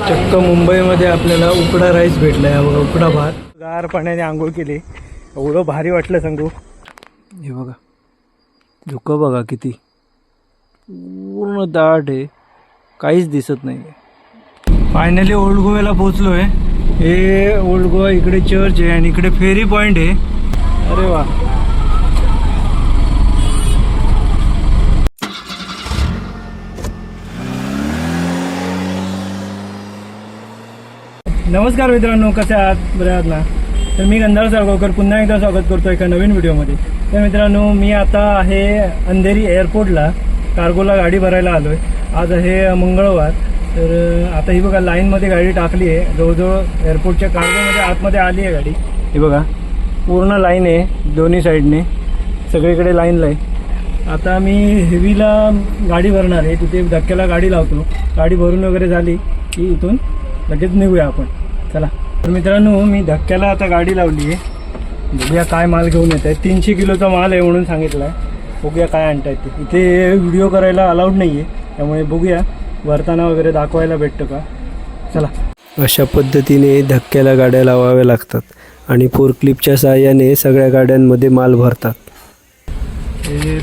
चक्क मुंबईमध्ये आपल्याला उकडा राईस भेटला आहे. बघा उकडा भात. गार पाण्याने आंघोळ केली. एवढं भारी वाटलं सांगू. हे बघा. धुकं बघा किती. पूर्ण दाट आहे. काहीच दिसत नाही फायनली ओल्ड गोव्याला पोहोचलो आहे हे ओल्ड गोवा इकडे चर्च आहे आणि इकडे फेरी पॉईंट आहे. अरे वा. नमस्कार मित्रांनो कसे आहात? बरे आहात ना? तर मी गंधार साळगावकर पुन्हा एकदा स्वागत करतो एका नवीन व्हिडिओमध्ये. तर मित्रांनो मी आता आहे अंधेरी एअरपोर्टला कार्गोला गाडी भरायला आलो आहे आज आहे मंगळवार. तर आता ही बघा लाईनमध्ये गाडी टाकली आहे. जवळजवळ एअरपोर्टच्या कार्गोमध्ये आतमध्ये आली आहे गाडी. ही बघा पूर्ण लाईन आहे दोन्ही साईडने. सगळीकडे लाईनला आहे. आता मी हेवीला गाडी भरणार आहे. तिथे धक्क्याला गाडी लावतो. गाडी भरून वगैरे झाली की इथून लगेच निघूया आपण. चला. तर मित्रांनो मी धक्क्याला आता गाडी लावली आहे. बघूया काय माल घेऊन येत आहे तीनशे किलोचा माल आहे म्हणून सांगितलं आहे बघूया काय आणतायत ते. इथे व्हिडिओ करायला अलाउड नाही आहे त्यामुळे बघूया. भरताना वगैरे दाखवायला भेटतं का? चला. अशा पद्धतीने धक्क्याला गाड्या लावाव्या लागतात आणि फोरक्लिपच्या साहाय्याने सगळ्या गाड्यांमध्ये माल भरतात.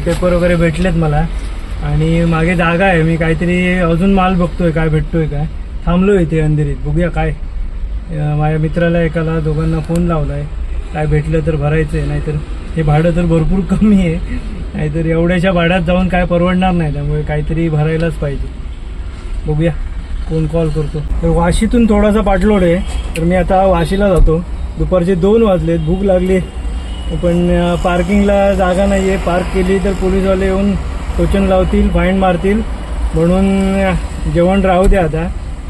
पेपर वगैरे भेटलेत मला. आणि मागे जागा आहे. मी काहीतरी अजून माल बघतोय काय भेटतोय काय. थांबलो इथे अंधेरीत. बघूया काय. माझ्या मित्राला एकाला दोघांना फोन लावलाय. काय भेटलं तर भरायचं आहे नाहीतर हे भाडं तर भरपूर कमी आहे. नाहीतर एवढ्याशा भाड्यात जाऊन काय परवडणार नाही त्यामुळे काहीतरी भरायलाच पाहिजे. बघूया. कोण कॉल करतो. तर वाशीतून थोडासा पाठलोड आहे तर मी आता वाशीला जातो. दुपारचे दोन वाजलेत भूक लागली पण पार्किंगला जागा नाही आहे पार्क केली तर पोलीसवाले येऊन टोचन लावतील फाईन मारतील. म्हणून जेवण राहू द्या आता.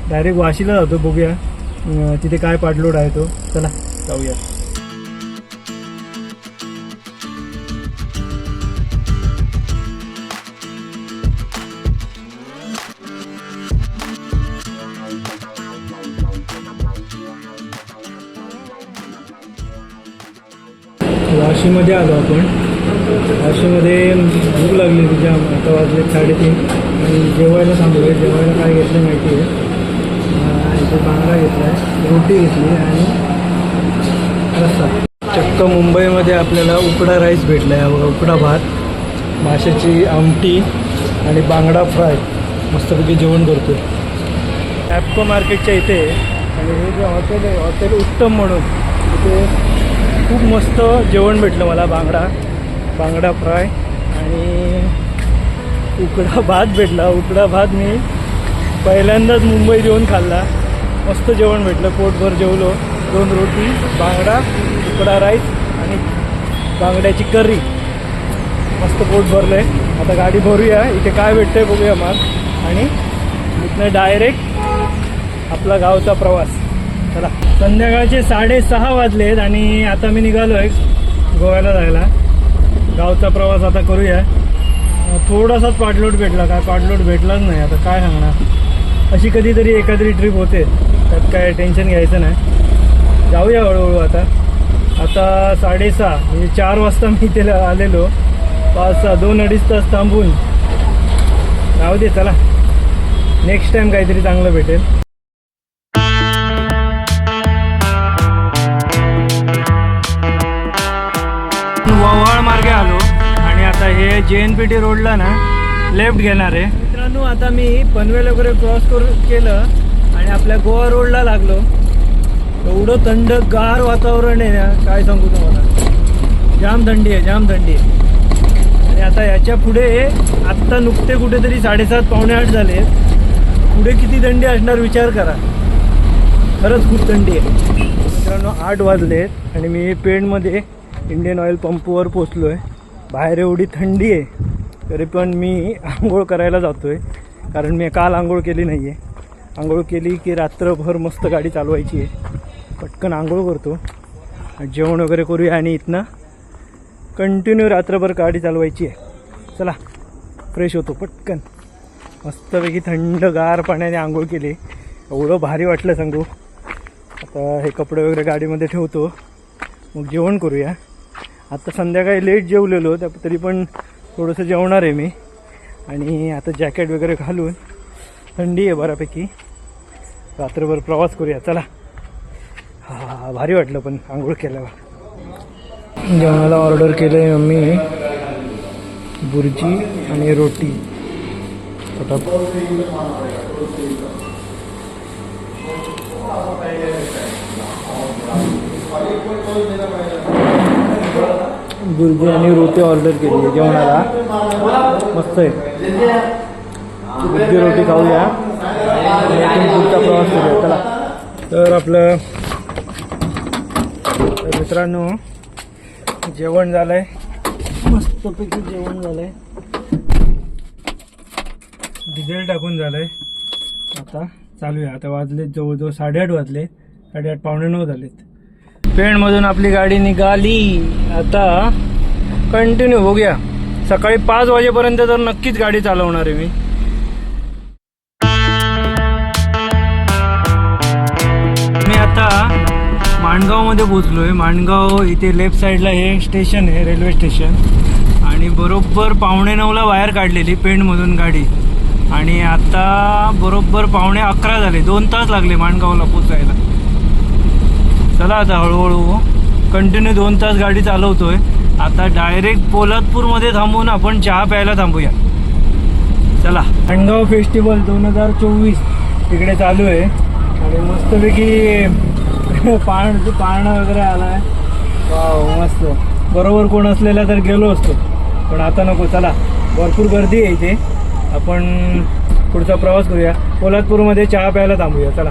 डायरेक्ट वाशीला जातो बघूया. अं, तिथे काय पाठलोड आहे तो. चला जाऊया. वाशीमध्ये आलो आपण. वाशीमध्ये भूक लागली तिच्या आता वाजले साडेतीन. आणि जेवायला थांबलोय. जेवायला काय घेतलं माहिती आहे. अं, बांगडा घेतला आहे रोटी घेतली आणि रस्सा. चक्क मुंबईमध्ये आपल्याला उकडा राईस भेटला आहे बघा उकडा भात माशाची आमटी आणि बांगडा फ्राय. मस्तपैकी जेवण करतो ॲपको मार्केटच्या इथे आणि हे जे हॉटेल आहे हॉटेल उत्तम म्हणून इथे खूप मस्त जेवण भेटलं मला बांगडा बांगडा फ्राय आणि उकडा भात भेटला. उकडा भात मी पहिल्यांदाच मुंबईत येऊन खाल्ला. मस्त जेवण भेटलं. पोटभर जेवलो. दोन रोटी बांगडा उकडा राईस आणि बांगड्याची करी. मस्त पोट भरलं आहे आता गाडी भरूया. इथे काय भेटतंय बघूया मग आणि इथनं डायरेक्ट आपला गावचा प्रवास. चला. संध्याकाळचे साडेसहा वाजलेत आणि आता मी निघालो आहे गोव्याला जायला. गावचा प्रवास आता करूया. थोडासाच पाठलोट भेटला काय पाटलोट भेटलाच नाही. आता काय सांगणार? अशी कधीतरी एखादी ट्रिप होते. त्यात काय टेन्शन घ्यायचं नाही. जाऊया हळूहळू आता. आता साडेसहा म्हणजे चार वाजता मी इथे आलेलो. पाच सहा दोन अडीच तास थांबून. जाऊ दे चला. नेक्स्ट टाइम काहीतरी चांगलं भेटेल. वव्हाळ मार्गे आलो. आणि आता हे जे एन पी टी रोडला ना लेफ्ट घेणार आहे. आता मी पनवेल वगैरे क्रॉस करून केलं आणि आपल्या गोवा रोडला लागलो. एवढं थंड गार वातावरण आहे ना काय सांगू तुम्हाला. जाम थंडी आहे जाम थंडी आहे. आणि आता याच्यापुढे आत्ता नुकते कुठेतरी साडेसात पावणे आठ झाले पुढे किती थंडी असणार विचार करा. खरंच खूप थंडी आहे. मित्रांनो आठ वाजले आणि मी पेणमध्ये इंडियन ऑइल पंपवर पोचलो आहे बाहेर एवढी थंडी आहे. तरी पण मी आंघोळ करायला जातो आहे कारण मी काल आंघोळ केली नाही आहे आंघोळ केली की रात्रभर मस्त गाडी चालवायची आहे. पटकन आंघोळ करतो. जेवण वगैरे करूया आणि इथनं कंटिन्यू रात्रभर गाडी चालवायची आहे. चला फ्रेश होतो पटकन. मस्तपैकी थंड गार पाण्याने आंघोळ केली. एवढं भारी वाटलं सांगू. आता हे कपडे वगैरे गाडीमध्ये ठेवतो. मग जेवण करूया. आता संध्याकाळी लेट जेवलेलो त्या तरी पण थोडंसं जेवणार आहे मी. आणि आता जॅकेट वगैरे घालून थंडी आहे बऱ्यापैकी. रात्रभर प्रवास करूया. चला. हा भारी वाटलं पण आंघोळ केल्यावर. जेवणाला ऑर्डर केलं आहे मम्मी. बुर्जी आणि रोटी. पटापट गुरुजी आणि रोटी ऑर्डर केली आहे जेवणाला. मस्त आहे. गुरुजी रोटी खाऊया पुढचा प्रवास करूया चला. तर आपलं मित्रांनो जेवण झालंय. मस्तपैकी जेवण झालंय. डिझेल टाकून झालंय. आता चालूया. आता वाजले जवळजवळ साडेआठ वाजले. साडेआठ पावणे नऊ झालेत. पेणमधून आपली गाडी निघाली. आता कंटिन्यू बघूया. सकाळी पाच वाजेपर्यंत तर नक्कीच गाडी चालवणार आहे मी. मी आता माणगावमध्ये पोचलो आहे माणगाव इथे लेफ्ट साईडला हे स्टेशन आहे रेल्वे स्टेशन आणि बरोबर पावणे नऊला बाहेर काढलेली पेणमधून गाडी. आणि आता बरोबर पावणे अकरा झाले. दोन तास लागले माणगावला पोचायला चला आता हळूहळू. कंटिन्यू दोन तास गाडी चालवतोय. आता डायरेक्ट पोलादपूरमध्ये थांबून आपण चहा प्यायला थांबूया. चला. खंडगाव फेस्टिवल दोन हजार चोवीस तिकडे चालू आहे. आणि मस्तपैकी पाण पाळणं वगैरे आला आहे वा मस्त. बरोबर कोण असलेला तर गेलो असतो. पण आता नको चला. भरपूर गर्दी आहे इथे. आपण पुढचा प्रवास करूया. पोलादपूरमध्ये चहा प्यायला थांबूया. चला.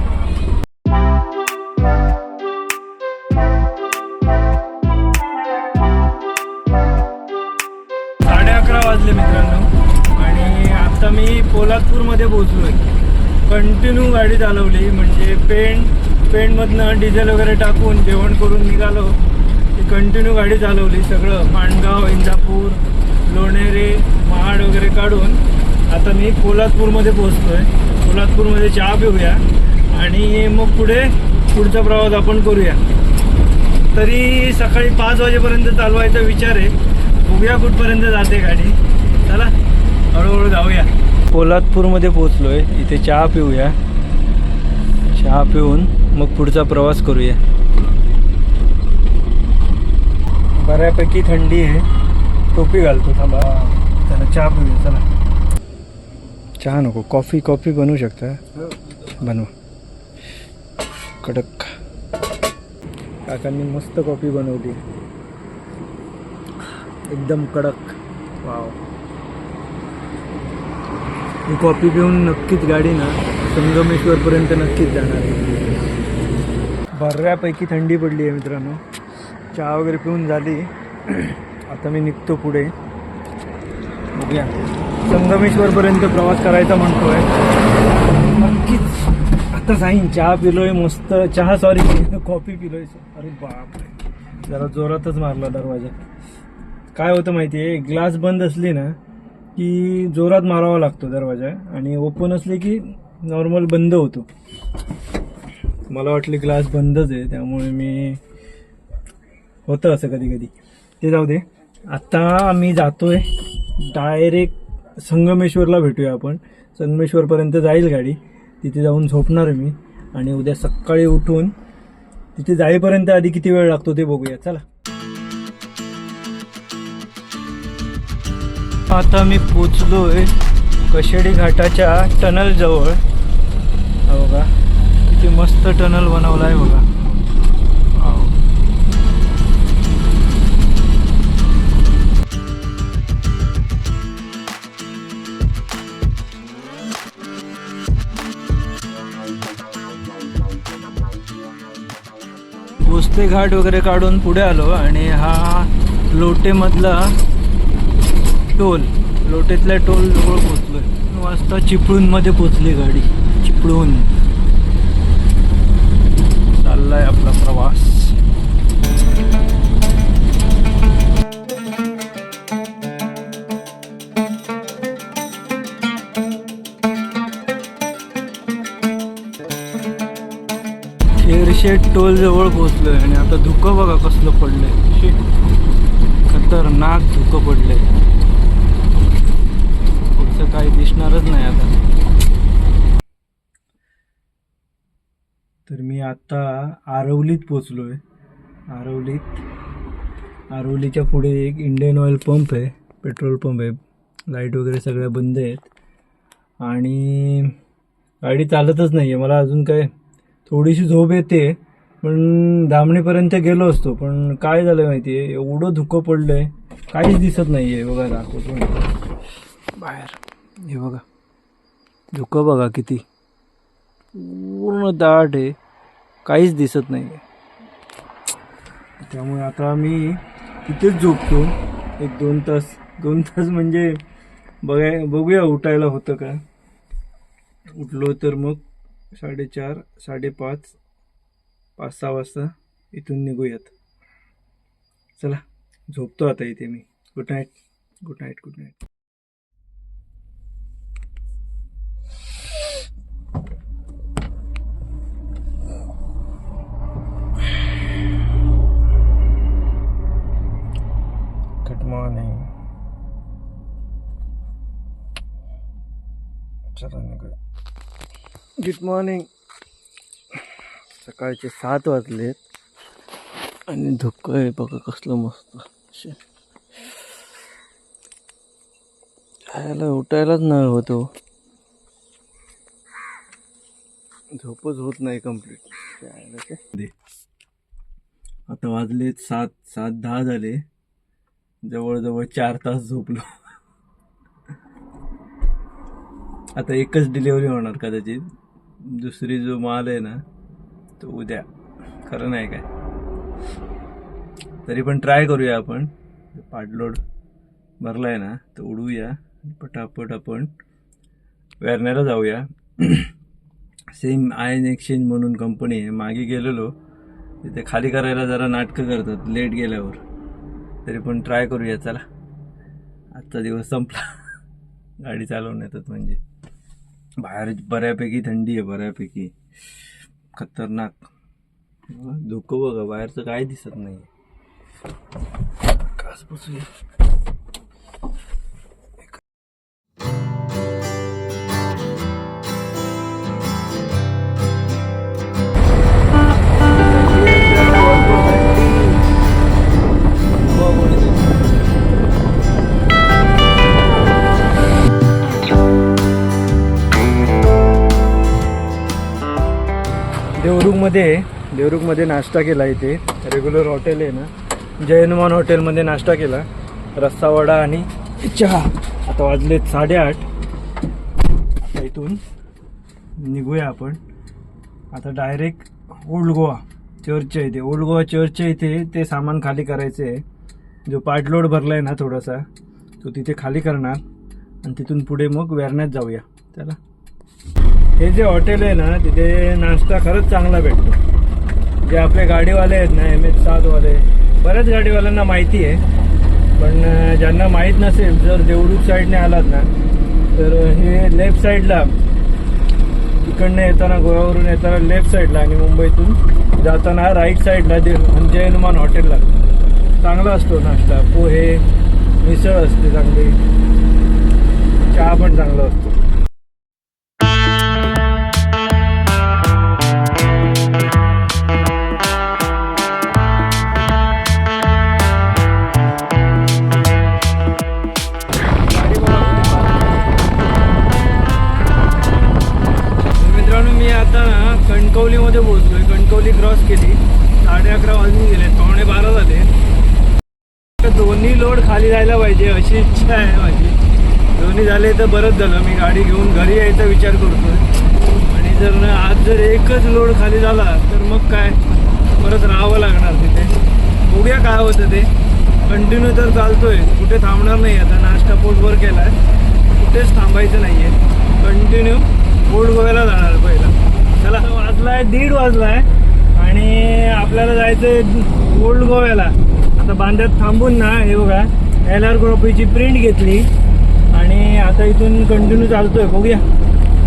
पोलादपूरमध्ये पोहोचलो आहे. कंटिन्यू गाडी चालवली म्हणजे पेंट पेंटमधनं डिझेल वगैरे टाकून जेवण करून निघालो. ती कंटिन्यू गाडी चालवली सगळं माणगाव इंदापूर लोणेरे महाड वगैरे काढून आता मी पोलादपूरमध्ये पोहोचतो आहे पोलादपूरमध्ये चहा पिऊया आणि मग पुढे पुढचा प्रवास आपण करूया. तरी सकाळी पाच वाजेपर्यंत चालवायचा विचार आहे. बघूया कुठपर्यंत जाते गाडी. चला हळूहळू जाऊया. पोलादपूरमध्ये पोहोचलो आहे इथे चहा पिऊया. चहा पिऊन मग पुढचा प्रवास करूया. बऱ्यापैकी थंडी आहे. टोपी घालतो थांबा. चला चहा पिऊया चला. चहा नको कॉफी कॉफी बनवू शकता? बनवा. कडक. काकांनी मस्त कॉफी बनवली. एकदम कडक. वाव. मी कॉफी पिऊन नक्कीच गाडी ना संगमेश्वरपर्यंत नक्कीच जाणार. आहे बऱ्यापैकी थंडी पडली आहे मित्रांनो. चहा वगैरे पिऊन झाली. आता मी निघतो पुढे. बघूया. संगमेश्वरपर्यंत प्रवास करायचा म्हणतोय. नक्कीच. आता जाईन चहा पिलोय मस्त. चहा सॉरी कॉफी पिलोय. अरे बाप जरा जोरातच मारला दरवाजा. काय होतं माहिती आहे ग्लास बंद असली ना की जोरात मारावा लागतो दरवाजा आणि ओपन असले की नॉर्मल बंद होतो. मला वाटले ग्लास बंदच आहे त्यामुळे मी होतं असं कधी कधी ते जाऊ दे. आत्ता आम्ही जातोय डायरेक्ट संगमेश्वरला भेटूया आपण. संगमेश्वरपर्यंत जाईल गाडी. तिथे जाऊन झोपणार मी. आणि उद्या सकाळी उठून तिथे जाईपर्यंत आधी किती वेळ लागतो ते बघूया. चला. आता मी पोचलोय कशेडी घाटाच्या टनल जवळ. हा बघा किती मस्त टनल बनवला आहे बघा गोस्ते घाट वगैरे काढून पुढे आलो आणि हा लोटेमधला टोल लोटेतल्या टोल जवळ पोचलोय वाजता चिपळूणमध्ये पोचली गाडी. चिपळूण. चाललाय आपला प्रवास. खेरशेट टोल जवळ पोहोचलोय. आणि आता धुकं बघा कसलं पडलंय. शी खतरनाक धुकं पडलंय. पुढचं काही दिसणारच नाही आता. तर मी आत्ता आरवलीत पोचलो आहे आरवलीत आरवलीच्या पुढे एक इंडियन ऑइल पंप आहे पेट्रोल पंप आहे. लाइट वगैरे सगळ्या बंद आहेत. आणि गाडी चालतच नाही आहे मला अजून काय थोडीशी झोप येते पण धामणीपर्यंत गेलो असतो. पण काय झालं माहिती आहे एवढं धुकं पडलं आहे काहीच दिसत नाही आहे बघा दाखवतो. बाहेर. हे बघा. धुकं बघा किती. पूर्ण दाट आहे. काहीच दिसत नाही आहे त्यामुळे आता मी तिथेच झोपतो. एक दोन तास दोन तास म्हणजे बघाय बघूया उठायला होतं का. उठलो तर मग साडेचार साडेपाच पाच सहा वाजता इथून निघूयात. चला झोपतो आता इथे मी. Good night good night good night good morning सकाळचे सात वाजलेत आणि धुकं आहे बघा कसलं मस्त. खायला उठायलाच नाही होतो झोपच होत नाही कंप्लीट आता वाजलेत सात सात दहा झाले. जवळजवळ चार तास झोपलो. आता एकच डिलिव्हरी होणार कदाचित. दुसरी जो माल आहे ना तो उद्या. खरं नाही काय. तरी पण ट्राय करूया आपण. पाडलोड भरला आहे ना तर उडवूया. पटापट आपण वेरण्याला जाऊया. सेम आयन एक्सचेंज म्हणून कंपनी आहे. मागे गेलेलो. तिथे खाली करायला जरा नाटकं करतात लेट गेल्यावर. तरी पण ट्राय करूया. चला. आजचा दिवस संपला. गाडी चालवून येतात म्हणजे. बाहेर बऱ्यापैकी थंडी आहे बऱ्यापैकी. खतरनाक. धुकं बघा बाहेरचं काय दिसत नाही देवरुखमध्ये देवरुखमध्ये नाश्ता केला इथे. रेग्युलर हॉटेल आहे ना. जयनुमान हॉटेलमध्ये नाश्ता केला. रस्सा वडा आणि चहा. आता वाजलेत साडेआठ. आता इथून निघूया आपण. आता डायरेक्ट ओल्ड गोवा चर्चच्या इथे ओल्ड गोवा चर्चच्या इथे. ते सामान खाली करायचे आहे. जो पार्टलोड भरला आहे ना थोडासा तो तिथे खाली करणार. आणि तिथून पुढे मग वेरण्यात जाऊया. त्याला हे जे हॉटेल आहे ना तिथे नाश्ता खरंच चांगला भेटतो. जे आपले गाडीवाले आहेत ना एम एच सातवाले बऱ्याच गाडीवाल्यांना माहिती आहे. पण ज्यांना माहीत नसेल जर देवरूख साईडने आलात ना तर हे लेफ्ट साईडला इकडनं येताना गोव्यावरून येताना लेफ्ट साईडला आणि मुंबईतून जाताना राईट साईडला दे म्हणजे हनुमान हॉटेलला. चांगला असतो नाश्ता. पोहे मिसळ असते चांगली. चहा पण चांगला असतो. खाली क्रॉस केली. साडे अकरा वाजून गेले. पावणे बारा झाले. दोन्ही लोड खाली जायला पाहिजे अशी इच्छा आहे माझी. दोन्ही झाले तर बरंच झालं. मी गाडी घेऊन घरी यायचा विचार करतो आणि जर ना आज जर एकच लोड खाली झाला तर मग काय? परत राहावं लागणार तिथे. बघूया काय होतं ते. कंटिन्यू तर चालतोय. कुठे थांबणार नाही. आता नाश्ता पोटभर केलाय. कुठेच थांबायचं नाही आहे कंटिन्यू ओल्ड गोव्याला जाणार पहिला. चला वाजलाय दीड वाजलाय. आणि आपल्याला जायचं ओल्ड गोव्याला आता बांध्यात थांबून ना हे बघा. एल आर ग्रोपीची प्रिंट घेतली. आणि आता इथून कंटिन्यू चालतोय. बघूया.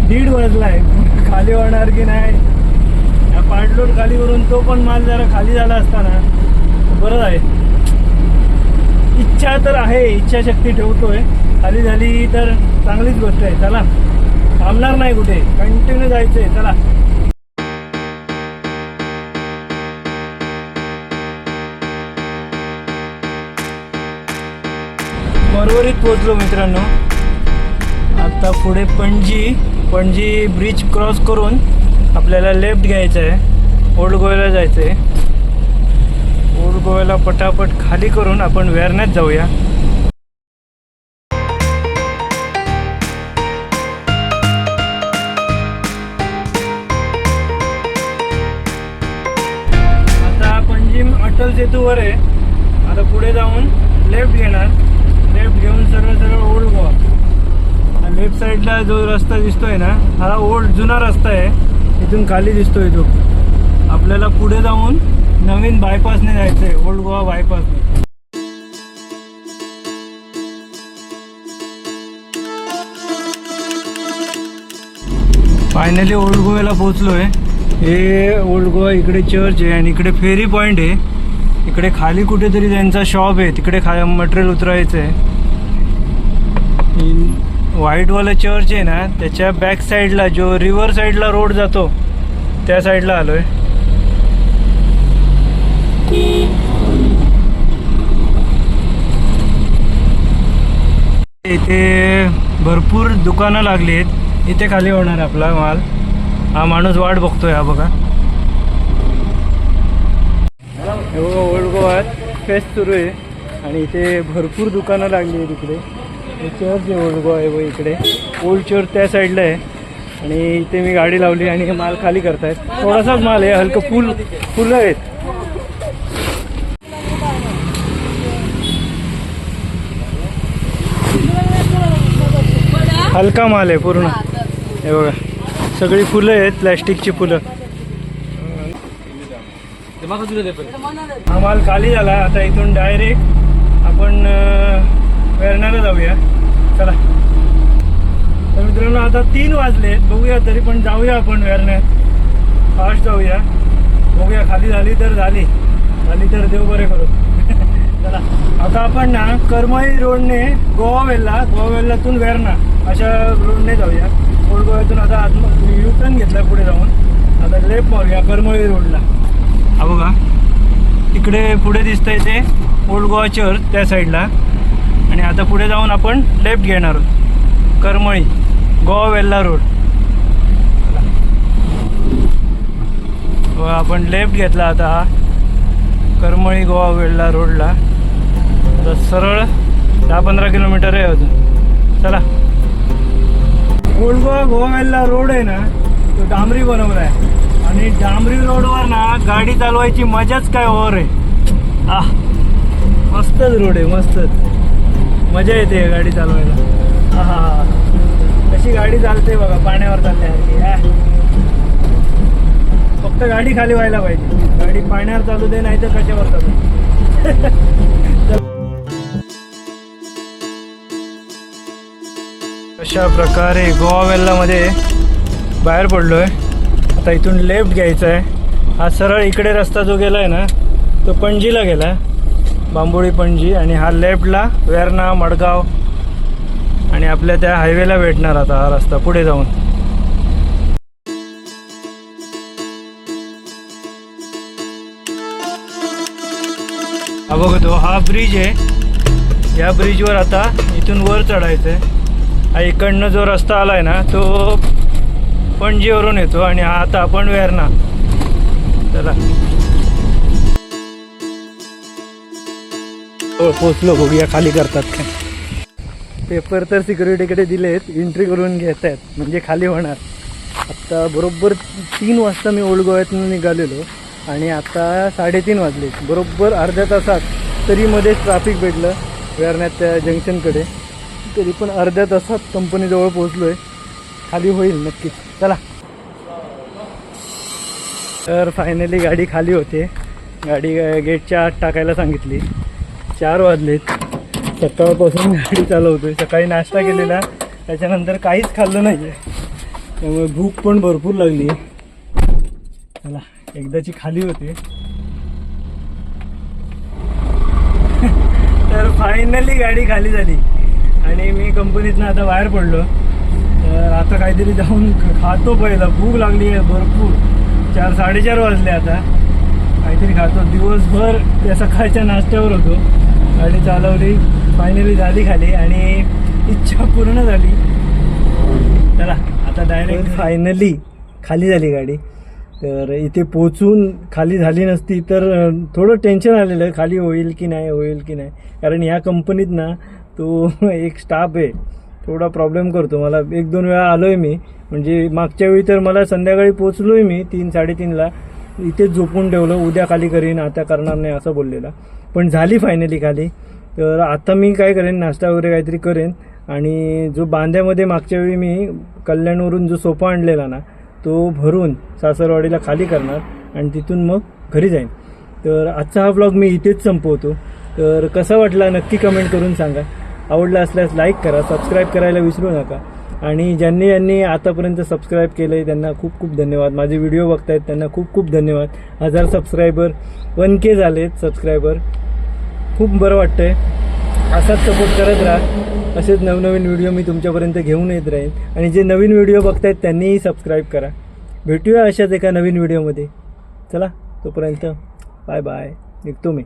दीड वाजलाय. खाली होणार की नाही? या पार्टलोड खाली वरून तो पण माल जरा खाली झाला असताना. बरं आहे. इच्छा तर आहे. इच्छाशक्ती ठेवतोय. खाली झाली तर चांगलीच गोष्ट आहे. चला. थांबणार नाही कुठे. कंटिन्यू जायचंय. चला. उर्वरित पोहोचलो मित्रांनो. आता पुढे पणजी पणजी ब्रिज क्रॉस करून आपल्याला लेफ्ट घ्यायचं आहे. ओल्ड गोव्याला जायचं आहे ओल्ड गोव्याला पटापट खाली करून आपण वेरण्यात जाऊया. आता पणजी अटल सेतूवर आहे. आता पुढे जाऊन लेफ्ट घेणार. लेफ्ट घेऊन सरळ सरळ ओल्ड गोवा लेफ्ट साईडला जो रस्ता दिसतोय ना हा ओल्ड जुना रस्ता आहे. इथून खाली दिसतोय तो. आपल्याला पुढे जाऊन नवीन बायपासने जायचं आहे ओल्ड गोवा बायपासने फायनली ओल्ड गोव्याला पोहोचलो आहे हे ओल्ड गोवा इकडे चर्च आहे आणि इकडे फेरी पॉईंट आहे. इकडे खाली कुठेतरी त्यांचा शॉप आहे. तिकडे खा मटेरियल उतरायचं आहे व्हाईटवाला चर्च आहे ना त्याच्या बॅक साईडला जो रिव्हर साईडला रोड जातो त्या साईडला आलो आहे इथे भरपूर दुकानं लागली आहेत इथे खाली होणार आपला माल. हा माणूस वाट बघतोय हा बघा. हे बघा ओल्ड गोवात फेस्ट सुरू आहे. आणि इथे भरपूर दुकानं लागली आहेत इकडे. हे चर्च आहे ओल्ड गोवा आहे बघ इकडे. ओल्ड चर्च त्या साईडला आहे. आणि इथे मी गाडी लावली आणि हे माल खाली करतायत. थोडासाच माल आहे हलकं फुल फुलं आहेत. हलका माल आहे पूर्ण. हे बघा सगळी फुलं आहेत प्लॅस्टिकची फुलं. हा माल खाली झाला आता इथून डायरेक्ट आपण अं, वेरणाला जाऊया. चला. तर मित्रांनो आता तीन वाजले बघूया तरी पण जाऊया आपण वेरण्यात. फास्ट जाऊया. बघूया खाली झाली तर झाली. झाली तर देव बरे करू. चला. आता आपण ना करमाई रोडने गोवा गोवावेल्लातून वेरणा अशा रोडने जाऊया. ओल्ड गोव्यातून आता आत्म युटर्न घेतला पुढे जाऊन. आता लेफ्ट मारूया करमळी रोडला. हा बघा. इकडे पुढे दिसतंय ते ओल्ड गोवा चर्च त्या साईडला आणि आता पुढे जाऊन आपण लेफ्ट घेणार आहोत. करमळी गोवा वेल्ला रोड व आपण लेफ्ट घेतला आता हा. करमळी गोवा वेल्ला रोडला तर सरळ दहा पंधरा किलोमीटर आहे अजून. चला. ओल्ड गोवा गोवा वेल्ला रोड आहे ना तो डांबरी बनवला आहे. आणि डांबरी रोडवर ना गाडी चालवायची मजाच काय ओर आहे. आ मस्तच रोड आहे मस्तच. मजा येते गाडी चालवायला. हा हा हा कशी गाडी चालते बघा पाण्यावर चालल्यासारखी फक्त गाडी खाली व्हायला पाहिजे. गाडी पाण्यावर चालू दे नाही तर कशावर चालू दे. अशा प्रकारे गोवा वेल्लामध्ये बाहेर पडलोय. आता इथून लेफ्ट घ्यायचा आहे हा सरळ इकडे रस्ता जो गेला आहे ना तो पणजीला गेला बांबोळी पणजी आणि हा लेफ्टला वेरणा मडगाव आणि आपल्या त्या हायवेला भेटणार आता हा रस्ता पुढे जाऊन. हा बघतो हा ब्रिज आहे. या ब्रिजवर आता इथून वर चढायचं आहे हा इकडनं जो रस्ता आलाय ना तो पणजीवरून येतो आणि आता आपण वेरणा चला. हो पोचलो बघूया खाली करतात काय. पेपर तर सिक्युरिटीकडे दिलेत एंट्री करून घेत आहेत म्हणजे खाली होणार. आत्ता बरोबर तीन वाजता मी ओल्ड गोव्यातून निघालेलो आणि आता साडेतीन वाजले. बरोबर अर्ध्या तासात तरी मध्ये ट्रॅफिक भेटलं वेरण्यात त्या जंक्शनकडे तरी पण अर्ध्या तासात कंपनीजवळ पोहोचलो आहे खाली होईल नक्कीच. चला. तर फायनली गाडी खाली होते. गाडी गेटच्या आत टाकायला सांगितली. चार वाजलेत. सकाळपासून गाडी चालवतोय. सकाळी नाश्ता केलेला. त्याच्यानंतर काहीच खाल्लं नाही आहे त्यामुळे भूक पण भरपूर लागली. चला एकदाची खाली होते. तर फायनली गाडी खाली झाली. आणि मी कंपनीतनं आता बाहेर पडलो. तर आता काहीतरी जाऊन खातो पहिला. भूक लागली आहे भरपूर. चार साडेचार वाजले आता. काहीतरी खातो. दिवसभर त्या सकाळच्या नाश्त्यावर होतो. गाडी चालवली. फायनली झाली खाली आणि इच्छा पूर्ण झाली. चला आता डायरेक्ट फायनली खाली झाली गाडी. तर इथे पोचून खाली झाली नसती तर थोडं टेन्शन आलेलं खाली होईल की नाही होईल की नाही. कारण ह्या कंपनीत ना तो एक स्टाफ आहे. थोडा प्रॉब्लेम करतो. मला एक दोन वेळा आलो आहे मी. म्हणजे मागच्या वेळी तर मला संध्याकाळी पोचलो आहे मी तीन साडेतीनला इथेच झोपून ठेवलं. उद्या खाली करीन आता करणार नाही असं बोललेला. पण झाली फायनली खाली. तर आता मी काय करेन? नाश्ता वगैरे काहीतरी करेन. आणि जो बांध्यामध्ये मागच्या वेळी मी कल्याणवरून जो सोफा आणलेला ना तो भरून सासरवाडीला खाली करणार आणि तिथून मग घरी जाईन. तर आजचा हा ब्लॉग मी इथेच संपवतो. तर कसा वाटला नक्की कमेंट करून सांगा. आवडला असल्यास लाईक करा सबस्क्राईब करायला विसरू नका. आणि ज्यांनी ज्यांनी आतापर्यंत सबस्क्राईब केलं आहे त्यांना खूप खूप धन्यवाद. माझे व्हिडिओ बघतायत त्यांना खूप खूप धन्यवाद. हजार सबस्क्रायबर वन के झालेत सबस्क्रायबर खूप बरं वाटतंय. असाच सपोर्ट करत राहा. असेच नवनवीन व्हिडिओ मी तुमच्यापर्यंत घेऊन येत राहीन. आणि जे नवीन व्हिडिओ बघतायत त्यांनीही सबस्क्राईब करा. भेटूया अशाच एका नवीन व्हिडिओमध्ये चला तोपर्यंत बाय बाय निघतो मी.